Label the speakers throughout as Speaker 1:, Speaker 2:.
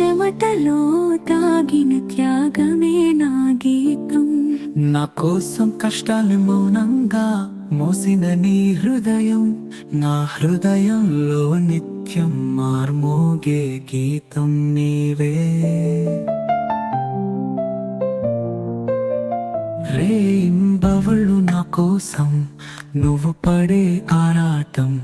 Speaker 1: చెమటలో తాగిన త్యాగమే నా గీతం.
Speaker 2: నా కోసం కష్టాలు మౌనంగా మోసిన నీ హృదయం నా హృదయంలో నిత్యం మార్మోగే గీతం నీవే. రే ఇంబవళ్ళు నా కోసం నువ్వు పడే ఆరాటం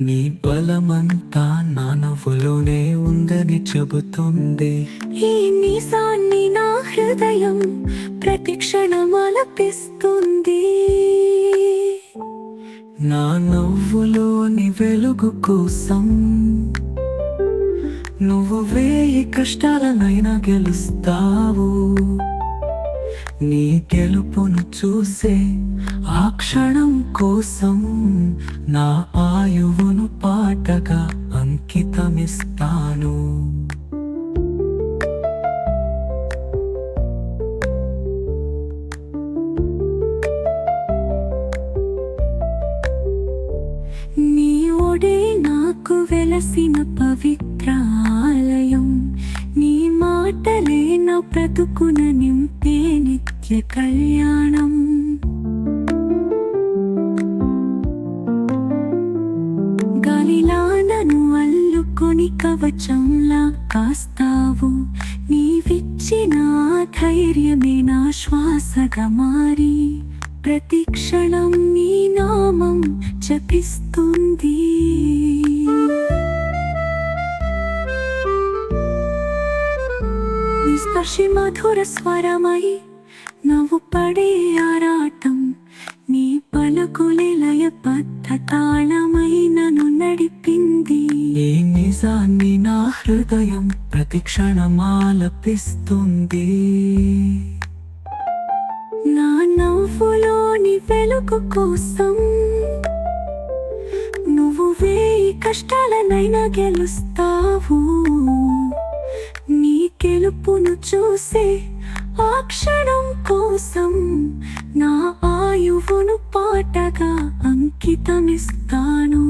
Speaker 2: నీ బలమంతా నా నవ్వులోనే ఉందని చెబుతుంది.
Speaker 1: ఈ నిజాన్ని నా హృదయం ప్రతి క్షణం అలపిస్తుంది.
Speaker 2: నా నవ్వులోని వెలుగు కోసం నువ్వు వేయి కష్టాలనైనా గెలుస్తావు. నీ గెలుపును చూసే ఆ క్షణం కోసం నా ఆయువును పాటగా అంకితమిస్తాను.
Speaker 1: నీ ఒడే నాకు వెలసిన పవిత్రాలయం నీ మాటలే నా బ్రతుకున నింపే నిత్య కళ్యాణం. గాలిలా అల్లుకొని కవచంలా కాస్తావు. నీవిచ్చిన ధైర్యమే నా శ్వాసగా మారి ప్రతి క్షణం నీ నామం జపిస్తుంది. స్పర్శి మధుర స్వరమై నవ్వు పడే ఆరాటం నీ పలుకులే లయబద్ధ తాళమై నన్ను నడిపింది.
Speaker 2: ఈ నిజాన్ని నా హృదయం ప్రతి క్షణం ఆలపిస్తుంది
Speaker 1: నా నవ్వులోని వెలుగు కోసం నువ్వు వేయి కష్టాలనైనా గెలుస్తావు. నీ గెలుపును చూసే ఆ క్షణం కోసం నా ఆయువును పాటగా అంకితమిస్తాను.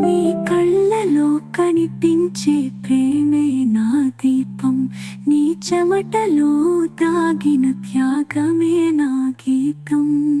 Speaker 1: నీ కళ్ళలో కనిపించే ప్రేమే నా దీపం నీ చెమటలో దాగిన త్యాగమే నా గీతం.